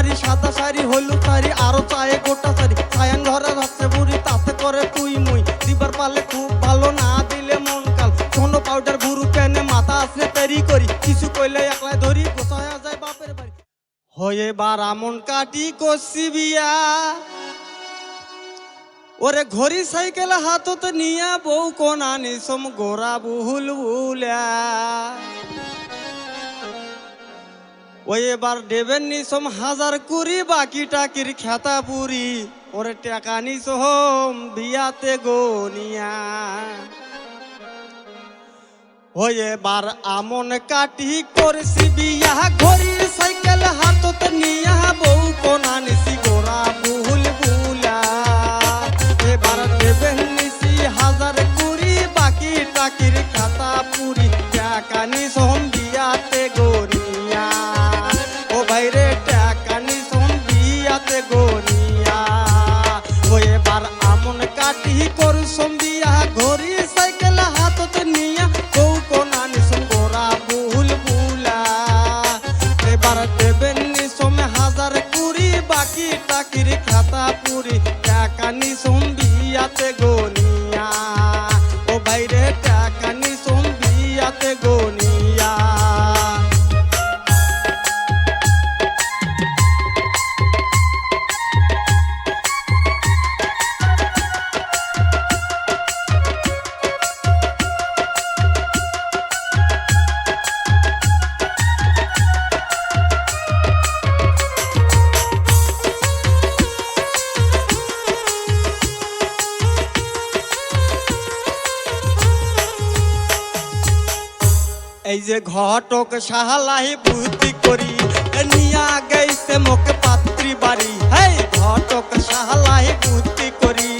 শাড়ি, সাদা শাড়ি, হলুদ শাড়ি, আরও চায়ে গোটা শাড়ি। ছায়ান ঘরে রাখছে বুড়ি, তাতে করে তুই মুই। দিবার পালে খুব ভালো, না দিলে মন কাল। সোনো পাউডার গুরু কেনে মাথা আসলে তেরি করি। কিছু কইলে একলাই ধরি গোসায় যায় বাপের বাড়ি। হয়ে বারা মন কাটি কষি বিয়া। ওরে ঘড়ি সাইকেল হাতত নিয়া বউ কোনা নিসম গোরা বুহুল বুলা ওই এবার দেবেন নিসম হাজার কুড়ি বাকি টাকির খেতা পুরি। ওরে টাকা নিসম বিয়াতে গনিয়া ওই এবার আমন কাটি করছি, বিয়া ঘড়ির সাইকেল হাতত নিয়া, বউ কোনা নিসি এবার দেবেন নিসম হাজার কুড়ি বাকি টাকির খাতা পুরি। টাকা নিসম বিয়াতে গনিয়া এই যে ঘটক সাহালাহি বুদ্ধি করি নিয়া গেছে মোকে পাত্রী বাড়ি। হেই, ঘটক সাহালাহি বুদ্ধি করি।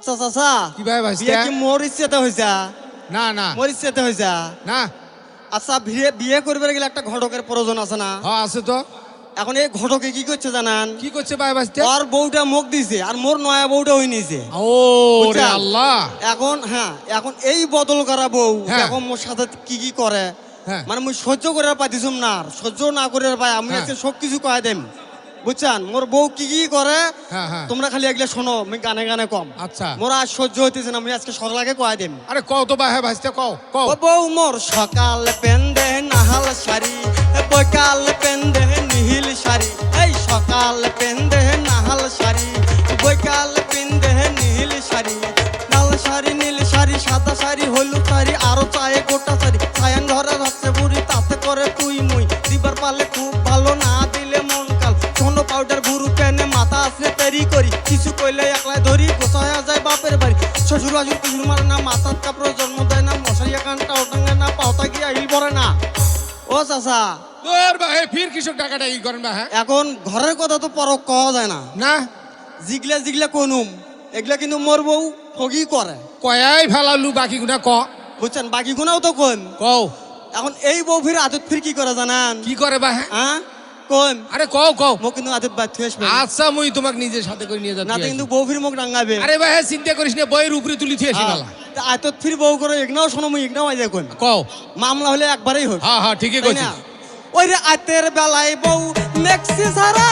আচ্ছা চাচা কি ভাই ভাইস্তা? বিয়ে কি মোর ইচ্ছেতে হয়েছে না না। মোর ইচ্ছেতে হয়েছে না। আচ্ছা বিয়ে বিয়ে করবে গেলে একটা ঘটকের প্রয়োজন আছে না? হ্যাঁ আছে তো। এখন এই ঘটকে কি করছে জানান? কি করছে ভাই বাঁচতে আর বউটা মুখ দিছে আর মোর নয়া বউটা হই নিছে। ও রে আল্লাহ। এখন হ্যাঁ এখন এই বদল করা বউ হ্যাঁ। এখন মোর সাথে কি কি করে? হ্যাঁ। মানে মুই সহ্য করে পাইছিলাম না সহ্য না করে পাই আমি হ্যাঁ। আজকে সব কিছু কয়ে দেম। বুঝছেন? মোর বউ কি কি করে? হ্যাঁ হ্যাঁ। তোমরা খালি এগুলো শোনো আমি গানে গানে কম। আচ্ছা। মোর আর সহ্য হইতেছে না আমি আজকে সরলাকে কয়ে দেম। আরে কও তো ভাই হ্যাঁ ভাইস্তে কও কও। ও বউ মোর সকাল পেন্দে নাহাল শাড়ি বৈকাল পেন্দে নীল শাড়ি। এই সকাল পেন্দে নাহাল শাড়ি বৈকাল পেন্দে নীল শাড়ি। লাল শাড়ি নীল শাড়ি সাদা শাড়ি হলুদ শাড়ি তেরি করি। কিছু কইলে একলাই ধরি গোসায়া যায় বাপের বাড়ি। শ্বশুর আজুর কুসুর মারে না মাথার কাপড় জন্ম দেয় না মশারি কানটা ওটাঙ্গে না পাওতা গিয়ে হিল পরে না। ও চাচা তোর ভাই ফির কৃষক টাকাটা ই করেন ভাই হ্যাঁ? এখন ঘরের কথা তো পরক কওয়া যায় না। না? জিগলে জিগলে কোনুম এগুলা কিন্তু মোর বউ ঠগি করে। কয়াই ফেলালু বাকি গুনা ক। বুঝছেন বাকি গুণাও তো কম কও। এখন এই বউ ফির আদত ফির কি করে জানান? কি করে ভাই হ্যাঁ? কম আরে কও কও। মোক কিন্তু আদত বাদ থুয়ে আসবে। আচ্ছা মুই তোমাক নিজে সাথে করে নিয়ে না কিন্তু বউ ফির মোক রাঙাবে। আরে ভাই চিন্তা করিস না বইয়ের উপরে তুলি থিয়ে আসি গালা আদত ফির বউ করে একনাও শোনো মুই একনাও আইজা কোন? কও। মামলা হলে একবারই হোক হ্যাঁ হ্যাঁ ঠিকই কইছিস? ওই রে আতের বেলায় বউ মেক্সি সারা